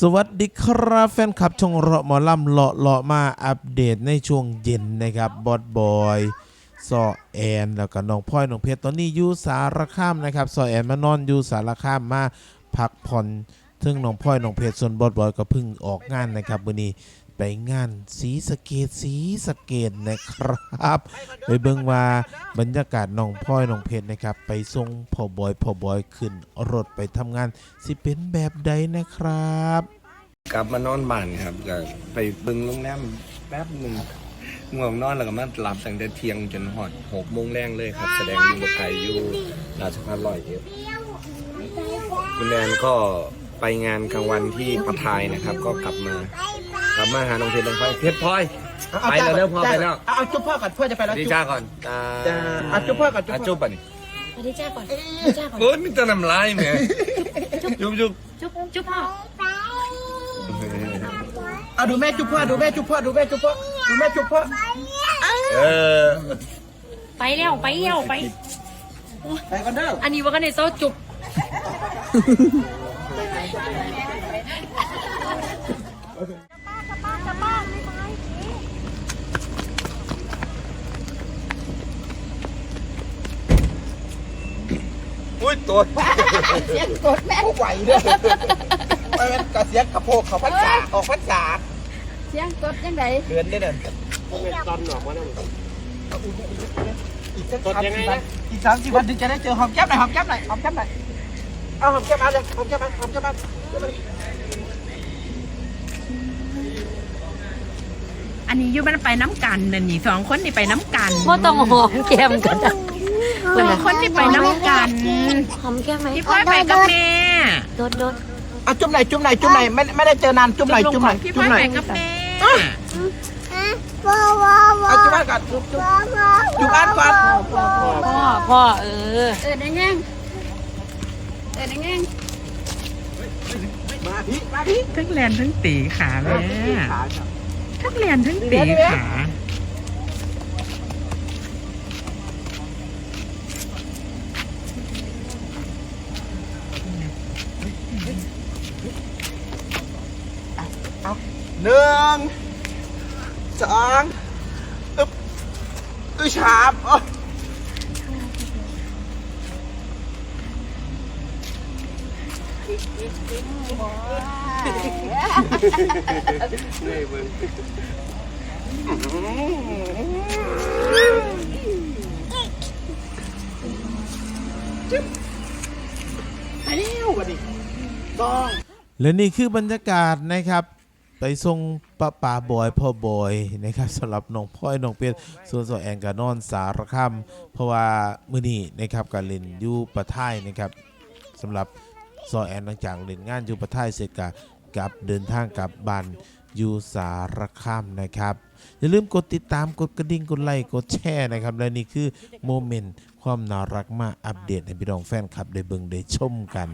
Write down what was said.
สวัสดีครับแฟนคลับช่องเราะหมอลำเลาะเลาะมาอัปเดตในช่วงเย็นนะครับบอสบอยซอแอนแล้วก็น้องพลอยน้องเพชรตอนนี้อยู่สารคามนะครับซอแอนมานอนอยู่สารคามมาพักผ่อนถึงน้องพลอยน้องเพชรส่วนบอสบอยก็เพิ่งออกงานนะครับวันนี้ ไปงานสีสเกตสีสเกตนะครับ ไปเบิ่งว่าบรรยากาศน้องพลอยน้องเพชรนะครับ ไปส่งพ่อบอยพ่อบอยขึ้นรถไปทำงานสิเป็นแบบใดนะครับ กลับมานอนบ้านครับก็ไปเบึงโรงแรมแป๊บหนึ่งง่วงนอนแล้วก็มาหลับตั้งแต่เที่ยงจนหอดหกโมงแรงเลยครับ แสดงอยู่กับไทยอยู่ราชพัฒร้อยเอ็ดคุณแนนก็ไปงานกลางวันที่ปะทายนะครับ ก็กลับมา กลับมาหาน้องเพชรน้องพลอยเพชรพลอยไปแล้วเร็วพ่อไปแล้วเอาเอาจุ๊บพ่อก่อนพ่อจะไปแล้วดีจุ๊บจ้าก่อนจ้าจ้าอะจุ๊บพ่อก่อนจุ๊บพ่ออะจุ๊บป่ะนี่สวัสดีจ้าก่อนสวัสดีจ้าก่อน โอ้ยมีแต่น้ำลายแหม่จุ๊บจุ๊บจุ๊บจุ๊บพ่อเอาดูแม่จุ๊บพ่อดูแม่จุ๊บพ่อดูแม่จุ๊บพ่อดูแม่จุ๊บพ่อเออไปแล้วไปแล้วไป ไปกันเด้ออันนี้ว่ากันในโต๊ะจุ๊บ อุ้ยตัวเสียงกดแม่ไหวเด้อไปเป็นกระเสียงกระโพกเขาพัดษาออกพัดษาเสียงกดยังไงเดือนได้เดินอีกสักสามสี่วันอีกสามสี่วันถึงจะได้เจอหอมแก้มหน่อยหอมแก้มหน่อยหอมแก้มหน่อยเอาหอมแก้มมาเลยหอมแก้มมาหอมแก้มมาอันนี้อยู่มันไปน้ำกันนั่นนี่สองคนนี่ไปน้ำกันว่าต้องหอมแก้มกัน นะสองคนที่ไปน้ำกันหอมแก้มไหมพี่พ่อยไปกับแม่โดดโดดเอาจุ๊บหน่อยจุ๊บหน่อยจุ๊บหน่อยไม่ไม่ได้เจอนานจุ๊บหน่อยจุ๊บหน่อยพี่จุ๊พ่อบยหน่อไปยกับแม่เอาจุ๊บบ้านก่อนจุ๊บจุ๊บจุ๊บบ้านก่อนพ่อพ่อเออเออได้ไงเออได้ไงมาพี่มาพี่ทั้งแลนทั้งตีขาแม่ขาครับทั้งแลนทั้งตีขา เอาหนึ่งสองอึ๊บอึ๊ชาบโอ๊ยไปเร็วกว่าดิต้องและนี่คือบรรยากาศนะครับ ไปส่งป้าป่าบอยพ่อบอยนะครับสำหรับน้องพ่อยน้องเป็ดส่วนสอแอนกานอนสารคามเพราะว่ามื้อนี้นะครับการเล่นอยู่ประทายนะครับสำหรับซอแอนหลังจากเล่นงานอยู่ประทายเสร็จก็กลับเดินทางกลับบ้านอยู่สารคามนะครับ อย่าลืมกดติดตามกดกระดิ่งกดไลค์กดแชร์นะครับ และนี่คือโมเมนต์ความน่ารักมาอัปเดตให้พี่น้องแฟนคลับได้เบิ่งได้ชมกัน